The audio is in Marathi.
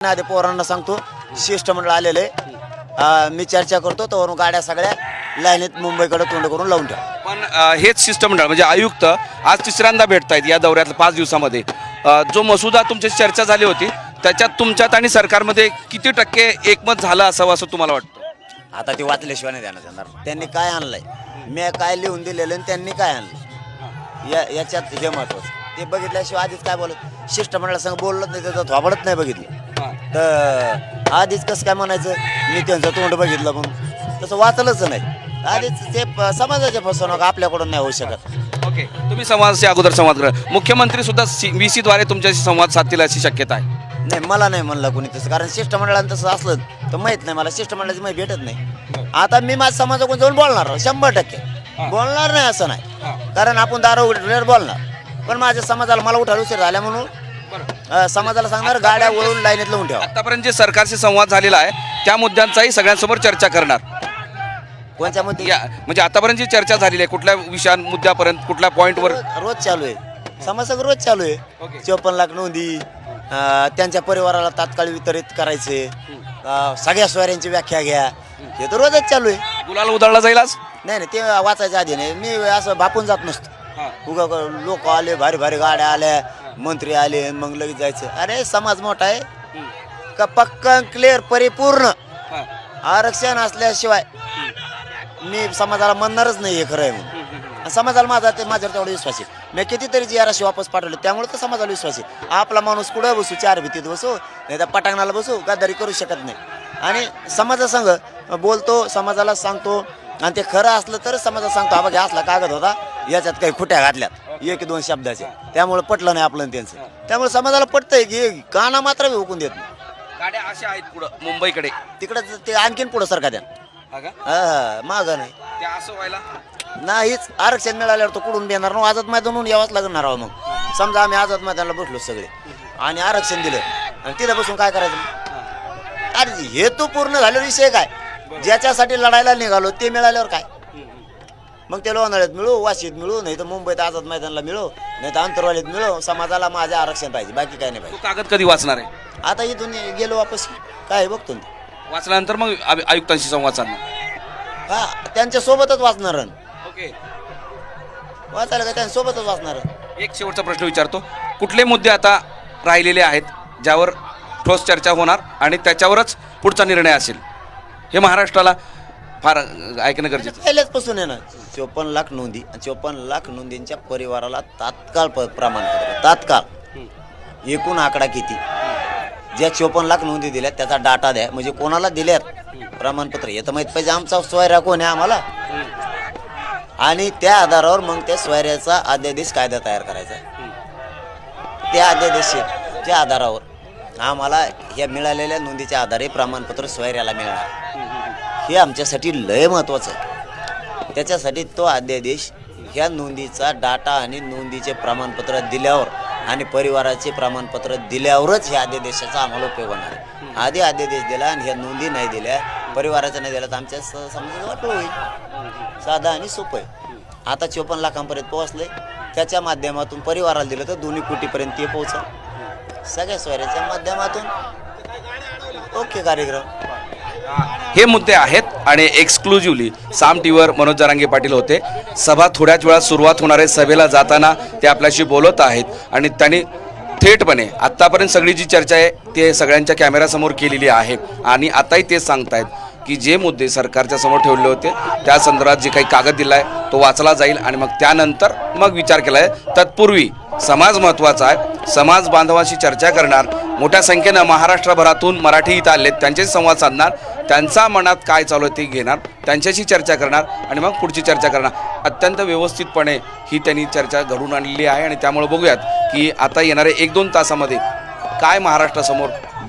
आधी पोरांना सांगतो शिष्टमंडळ आलेलं मी चर्चा करतो तर गाड्या सगळ्या लाईनीत मुंबईकडे तोंड करून लावून ठेवा. पण अ, हेच शिष्टमंडळ म्हणजे आयुक्त आज तिसऱ्यांदा भेटतायत या दौऱ्यातल्या पाच दिवसामध्ये. अ, जो मसुदा तुमच्याशी चर्चा झाली होती त्याच्यात तुमच्यात आणि सरकारमध्ये किती टक्के एकमत झालं असावं असं तुम्हाला वाटतं? आता ते वाचल्याशिवाय नाही देण्यात येणार त्यांनी काय आणलंय? मी काय लिहून दिलेलं आणि त्यांनी काय आणलं या याच्यात हे महत्वाचं ते बघितल्याशिवाय आधीच काय बोलत शिष्टमंडळासंग बोललंच नाही त्याचं थोबडत नाही बघितलं. तर आधीच कसं काय म्हणायचं? मी त्यांचं तोंड बघितलं म्हणून तसं वाचलंच नाही. आधीच ते प- समाजाचे फसवणूक आपल्याकडून नाही होऊ शकत. ओके. तुम्ही समाजाशी अगोदर संवाद करा. मुख्यमंत्री सुद्धा व्ही सीद्वारे तुमच्याशी संवाद साधतील अशी शक्यता आहे. नाही मला नाही म्हणलं कोणी तसं कारण शिष्टमंडळानं तसं असलं तर माहीत नाही मला. शिष्टमंडळाची माहिती भेटत नाही. आता मी माझ्या समाजाकडून जाऊन बोलणार शंभर टक्के. बोलणार नाही असं नाही. कारण आपण दारू उघडल्यावर बोलणार. पण माझ्या समाजाला मला उठायला उशीर झाल्या म्हणून अं, समाजाला सांगणार गाड्या वळून लाईनीत लावून ठेवा. आतापर्यंत जे सरकारशी संवाद झालेला आहे त्या मुद्द्यांचाही सगळ्यांसमोर चर्चा करणार. कोणत्या मध्ये या म्हणजे आतापर्यंत जी चर्चा झालेली आहे कुठल्या विषया मुद्द्यापर्यंत कुठल्या पॉईंटवर? रोज रोज चालू आहे. समाजाचं रोज चालू ओके. आहे चोपन्न लाख नोंदी अं, त्यांच्या परिवाराला तात्काळ वितरित करायचे. अं, सगळ्या स्वाऱ्यांची व्याख्या घ्या. हे तर रोजच चालू आहे. गुलाल उधळला जाईल आज? नाही नाही ते वाचायच्या आधी नाही. मी असं बापून जात नसतो. उगा लोक आले भारी भारी गाड्या आल्या. मंत्री आले मग लगेच जायचं. अरे समाज मोठा आहे. का पक्का क्लिअर परिपूर्ण. आरक्षण असल्याशिवाय मी समाजाला म्हणणारच नाही हे खरं आहे म्हणून. समाजाला माझा ते माझ्यावर तेवढा विश्वास आहे. मी कितीतरी जी आराशी वापस पाठवले त्यामुळे तर समाजाला विश्वास आहे. आपला माणूस कुठं बसू? चार भीतीत बसू? नाही तर पटांगणाला बसू? गद्दारी करू शकत नाही. आणि समाजासंग बोलतो समाजाला सांगतो. आणि ते खरं असलं तर समाजाला सांगतो हा बघा असला कागद होता याच्यात काही खुट्या घातल्यात. एक दोन शब्दाचे. त्यामुळे पटलं नाही आपलं त्यांचं. त्यामुळे समाजाला पटतंय की काना मात्र हुकून देत नाही. गाड्या अशा आहेत पुढं मुंबईकडे. तिकडं ते आणखीन पुढं सरका द्या. हा? हा माग नाही. ते असं व्हायला? नाहीच आरक्षण मिळाल्यावर तो कुठून देणार? ना आझाद मैदानून यावंच लागणार आहो मग. समजा आम्ही आझाद मैदानाला बसलो सगळे. आणि आरक्षण दिलं. आणि तिथं बसून काय करायचं? अरे हेतू पूर्ण झालेला विषय काय? ज्याच्यासाठी लढायला निघालो ते मिळाल्यावर काय? मग ते लोणाळ्यात मिळू वाशीत मिळू नाही तर मुंबईत आझाद मैदानला मिळू नाही तर अंतरवालीत मिळू समाजाला माझे आरक्षण पाहिजे बाकी काय नाही तो पाहिजे कागद कधी वाचणार आहे? आता इथून गेलो वापस काय बघतो ना. वाचल्यानंतर मग आय- आयुक्तांशी संवाद साधणार. हा त्यांच्या सोबतच वाचणार ओके. वाचायला काय त्यांच्या सोबतच वाचणार एक शेवटचा प्रश्न विचारतो. कुठले मुद्दे आता राहिलेले आहेत ज्यावर ठोस चर्चा होणार आणि त्याच्यावरच पुढचा निर्णय असेल? हे महाराष्ट्राला फार ऐकणं गरजेचं आहे. पहिल्याचपासून आहे ना चोपन्न लाख नोंदी आणि चोपन्न लाख नोंदींच्या परिवाराला तात्काळ प- प्रमाणपत्र तात्काळ. एकूण आकडा किती? ज्या चोपन्न लाख नोंदी दिल्यात त्याचा डाटा द्या. म्हणजे कोणाला दिल्यात? प्रमाणपत्र. हे तर माहीत पाहिजे आमचा स्वयरा कोण आहे आम्हाला? आणि त्या आधारावर मग त्या स्वैर्याचा अध्यादेश कायदा तयार करायचा त्या अध्यादेशाच्या आधारावर आम्हाला ह्या मिळालेल्या नोंदीच्या आधारे प्रमाणपत्र स्वैर्याला मिळणार. हे आमच्यासाठी लय महत्त्वाचं आहे. त्याच्यासाठी तो अध्यादेश ह्या नोंदीचा डाटा आणि नोंदीचे प्रमाणपत्र दिल्यावर आणि परिवाराचे प्रमाणपत्र दिल्यावरच ह्या अध्यादेशाचा आम्हाला उपयोग होणार आहे. आधी अध्यादेश दिला आणि ह्या नोंदी नाही दिल्या परिवाराचं नाही दिला तर आमच्या समजा समाजाचं वाटलं होईल. साधा आणि सोपं आहे. आता चोपन्न लाखांपर्यंत पोहोचले त्याच्या माध्यमातून परिवाराला दिलं तर दोन्ही कोटीपर्यंत ते पोहोचा सगळ्या स्वैराच्या माध्यमातून. ओके कार्यक्रम. हे मुद्दे आहेत आणि एक्सक्लुझिव्हली साम टीव्हीवर मनोज जरांगे पाटील होते. सभा थोड्याच वेळात सुरुवात होणार आहे. सभेला जाताना ते आपल्याशी बोलत आहेत आणि त्यांनी थेटपणे आत्तापर्यंत सगळी जी चर्चा आहे ते सगळ्यांच्या कॅमेऱ्यासमोर केलेली आहे. आणि आताही तेच सांगतायत की जे मुद्दे सरकारच्या समोर ठेवले होते त्या संदर्भात जे काही कागद दिला आहे तो वाचला जाईल आणि मग त्यानंतर मग विचार केला आहे तत्पूर्वी समाज महत्त्वाचा आहे. समाज बांधवांशी चर्चा करणार. मोठ्या संख्येनं महाराष्ट्रभरातून मराठी इथं आलेत. त्यांच्याशी संवाद साधणार. त्यांचा मनात काय चालू आहे ते घेणार. त्यांच्याशी चर्चा करणार आणि मग पुढची चर्चा करणार. अत्यंत व्यवस्थितपणे ही त्यांनी चर्चा घडून आणलेली आहे आणि त्यामुळे बघूयात की आता येणारे एक दोन तासामध्ये काय महाराष्ट्रासमोर